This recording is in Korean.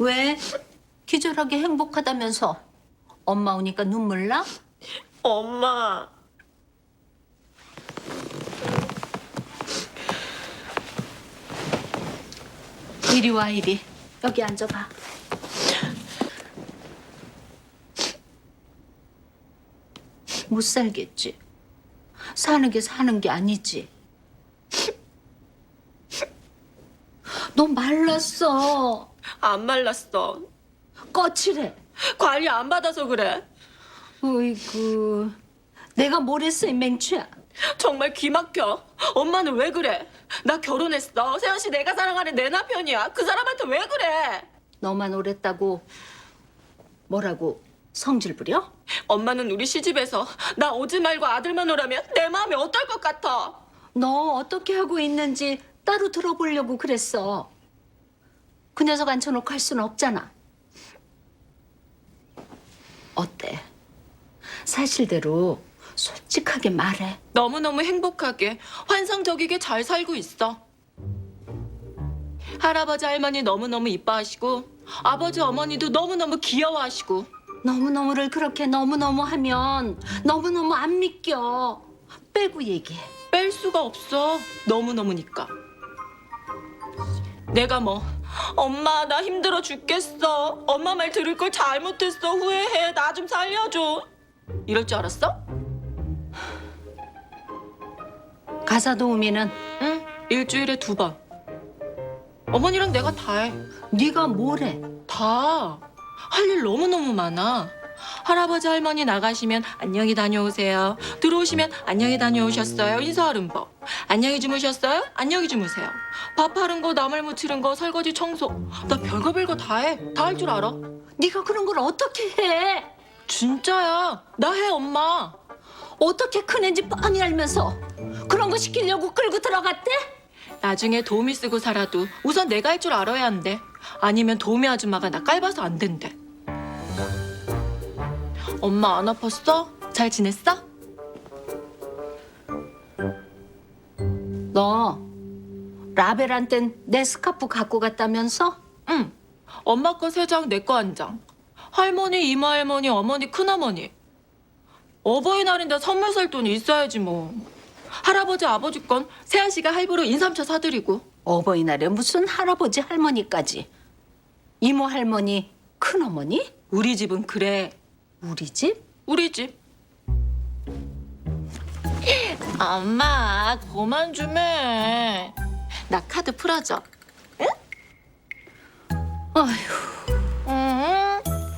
왜? 기절하게 행복하다면서 엄마 오니까 눈물 나? 엄마. 이리 와 이리 여기 앉아봐. 못 살겠지. 사는 게 사는 게 아니지. 너 말랐어. 안 말랐어. 거칠해. 관리 안 받아서 그래. 어이구. 내가 뭘 했어 이 맹추야. 정말 기막혀. 엄마는 왜 그래? 나 결혼했어. 세연 씨 내가 사랑하는 내 남편이야. 그 사람한테 왜 그래? 너만 오랬다고 뭐라고 성질 부려? 엄마는 우리 시집에서 나 오지 말고 아들만 오라면 내 마음이 어떨 것 같아? 너 어떻게 하고 있는지 따로 들어보려고 그랬어. 그 녀석 앉혀놓고 할 수는 없잖아. 어때? 사실대로 솔직하게 말해. 너무너무 행복하게 환상적이게 잘 살고 있어. 할아버지 할머니 너무너무 이뻐하시고 아버지 어머니도 너무너무 귀여워하시고 너무너무를 그렇게 너무너무 하면 너무너무 안 믿겨. 빼고 얘기해. 뺄 수가 없어. 너무너무니까. 내가 뭐 엄마 나 힘들어 죽겠어. 엄마 말 들을 걸 잘못했어. 후회해. 나 좀 살려줘. 이럴 줄 알았어? 가사 도우미는 응. 일주일에 두 번. 어머니랑 내가 다 해. 네가 뭘 해? 다. 할 일 너무너무 많아. 할아버지 할머니 나가시면 안녕히 다녀오세요. 들어오시면 안녕히 다녀오셨어요. 인사하는 법. 안녕히 주무셨어요? 안녕히 주무세요. 밥 하는 거, 나물 무치는 거, 설거지, 청소. 나 별거 별거 다 해. 다 할 줄 알아. 네가 그런 걸 어떻게 해? 진짜야. 나 해, 엄마. 어떻게 큰 애인지 뻔히 알면서 그런 거 시키려고 끌고 들어갔대? 나중에 도우미 쓰고 살아도 우선 내가 할 줄 알아야 한대. 아니면 도우미 아줌마가 나 깔봐서 안 된대. 엄마 안 아팠어? 잘 지냈어? 너 라벨한텐 내 스카프 갖고 갔다면서? 응. 엄마 거 세 장, 내 거 한 장. 할머니, 이모 할머니, 어머니, 큰어머니. 어버이날인데 선물 살 돈이 있어야지 뭐. 할아버지, 아버지 건 세아 씨가 할부로 인삼차 사드리고. 어버이날에 무슨 할아버지 할머니까지 이모 할머니 큰어머니? 우리 집은 그래. 우리 집? 우리 집. 엄마, 그만 좀 해. 나 카드 풀어줘. 아휴